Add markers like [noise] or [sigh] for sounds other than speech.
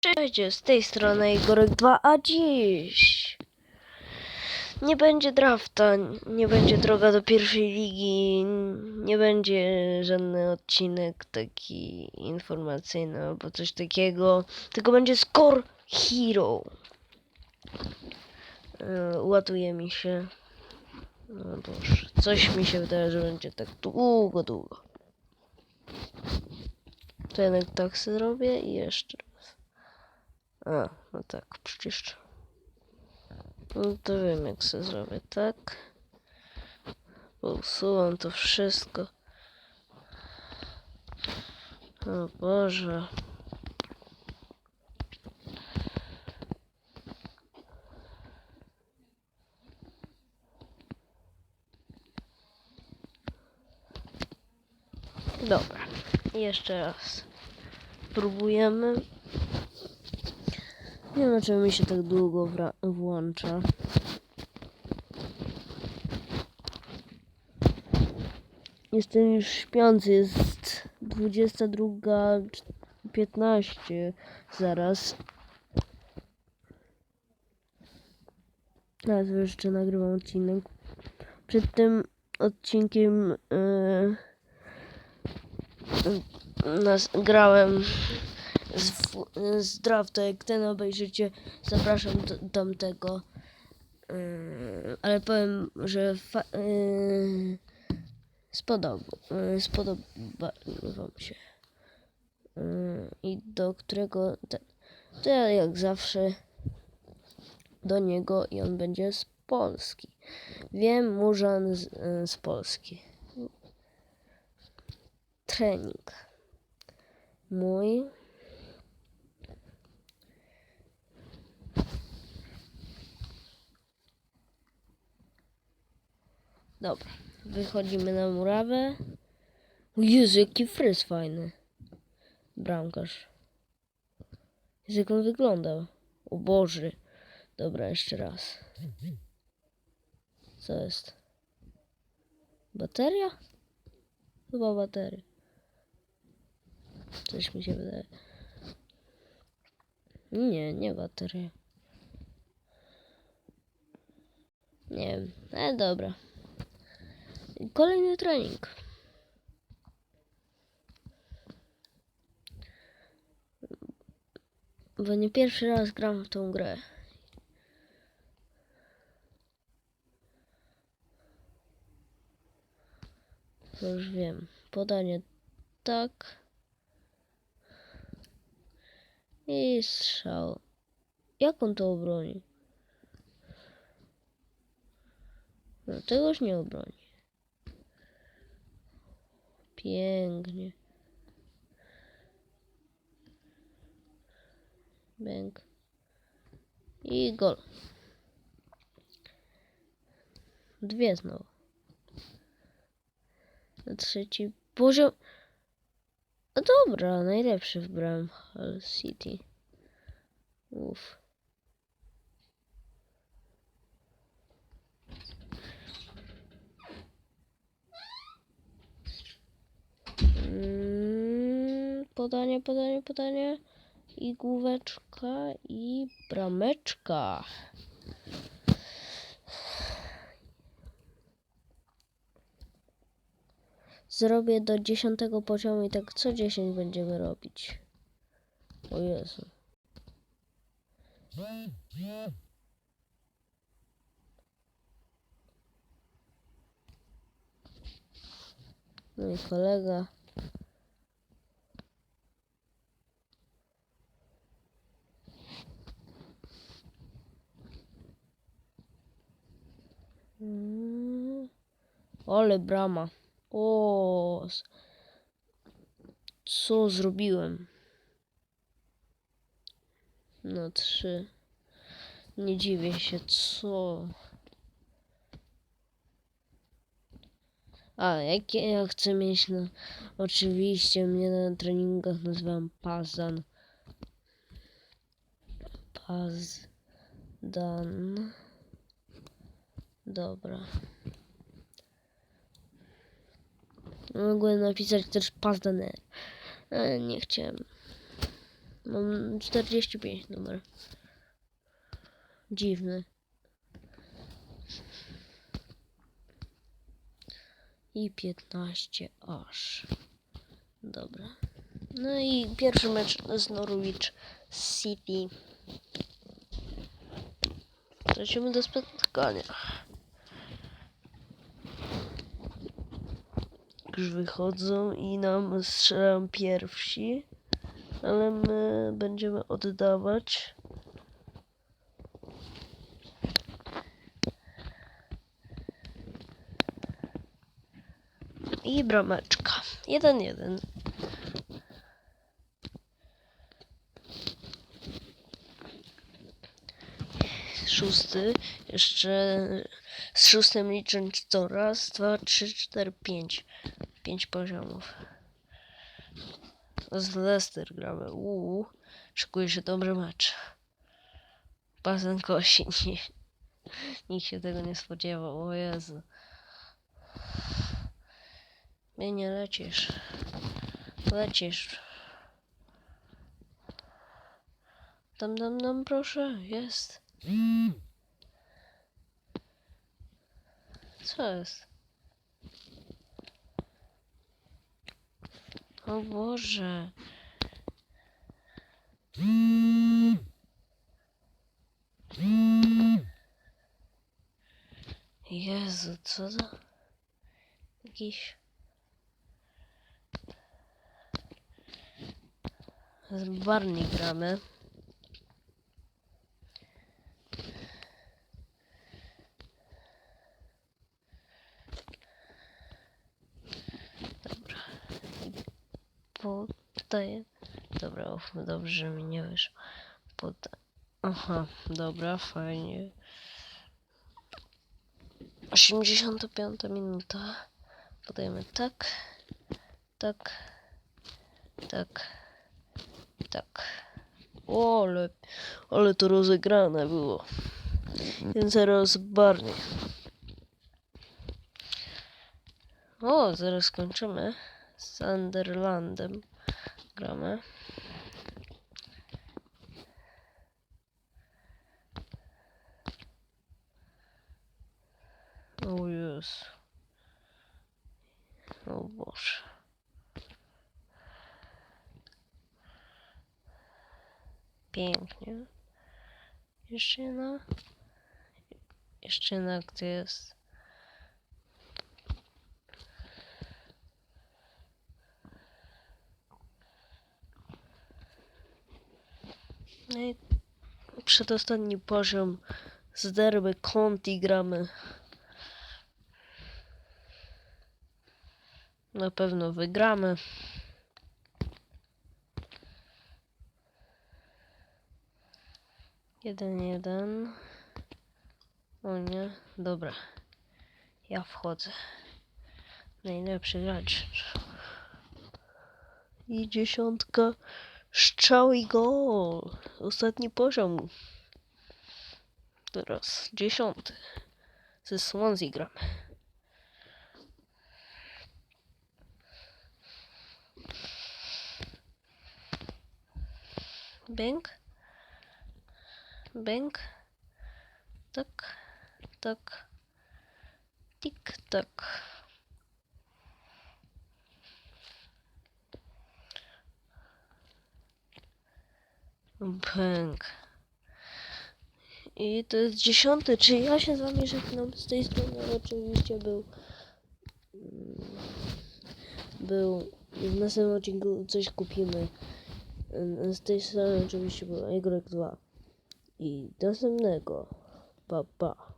Cześć, z tej strony Igorek 2, a dziś nie będzie drafta, nie będzie droga do pierwszej ligi, nie będzie żadny odcinek taki informacyjny albo coś takiego, tylko będzie Score Hero. Yy, Ładuje mi się. No boże, coś mi się wydaje, że będzie tak długo, długo. To jednak tak sobie zrobię i jeszcze. A, no tak, przecież. No to wiem jak sobie zrobię, tak? Usuwam to wszystko. O Boże. Dobra, jeszcze raz. Próbujemy. Nie wiem, czemu mi się tak długo włącza. Jestem już śpiący, jest 22.15 zaraz. Teraz jeszcze nagrywam odcinek. Przed tym odcinkiem yy, nas, grałem z, jak ten obejrzycie, zapraszam do tamtego. Yy, ale powiem, że fa- yy, spodoba, yy, spodoba wam się. I do którego, ten, to ja jak zawsze do niego i on będzie z Polski. Wiem, Murzan z, z Polski. Trening. Mój. Dobra, wychodzimy na murawę. Jezu, jaki fryz fajny. Bramkarz. Jak on wyglądał. O Boże. Dobra, jeszcze raz. Co jest? Bateria? Chyba bateria. Coś mi się wydaje. Nie, nie bateria. Nie wiem, ale dobra. Kolejny trening. Bo nie pierwszy raz gram w tą grę. To już wiem. Podanie tak. I strzał. Jak on to obroni? No tegoż nie obroni. Pięknie. Bęk. I gol. Dwie znowu. Trzeci poziom. No dobra, najlepszy wybrałem Hull City. Uff. Mm, podanie, podanie, podanie. I główeczka, i brameczka. Zrobię do dziesiątego poziomu i tak co 10 będziemy robić. O Jezu. Mój kolega. Ole brama. O. Co zrobiłem? No trzy. Nie dziwię się, co? A, jakie ja chcę mieć, no oczywiście mnie na treningach nazywam Pazan. Pazdan. Dobra. Mogłem napisać też Pazdaner. Ale nie chciałem. Mam 45 numer. Dziwny. I 15 aż. Dobra. No i pierwszy mecz z Norwich City. Lecimy do spotkania. Już wychodzą i nam strzelają pierwsi, ale my będziemy oddawać. I brameczka. 1-1. Szósty. Jeszcze z szóstym licząc to raz, dwa, trzy, cztery, pięć. Pięć poziomów. Z Leicester gramy. Uuu. Szykuje się dobry mecz. Basen kosi. [laughs] Nikt, nikt się tego nie spodziewał. O Jezu. Nie, nie lecisz. Lecisz. Tam, tam, tam, proszę. Jest. Co jest? O Boże. Jezu, co za... Jakiś... Z Barney gramy. Dobra. Podaję. Dobra, uf, dobrze, mi nie wyszło. Poda... Aha, dobra, fajnie. 85 minuta. Podajemy tak, tak, tak, tak. O, ale, ale to rozegrane było. 1-0 z Barney. O, zaraz skończymy. Z Sunderlandem gramy. O Jezu. O Boże. Pięknie. Jeszcze jedna. Jeszcze jedna, jest. No i przedostatni poziom z derby gramy. Na pewno wygramy. Jeden, jeden. O nie, dobra. Ja wchodzę. Najlepszy gracz. I dziesiątka. Strzał i gol. Ostatni poziom. Teraz dziesiąty. Ze Swansea gramy. Bęk. Bęk. Tak. Tak. Tik tak. Bęk. I to jest dziesiąty. Czy ja się z wami żegnam? Z tej strony oczywiście był. mm, Był. W następnym odcinku coś kupimy. Z tej strony oczywiście był Y2. I do następnego. Pa, pa.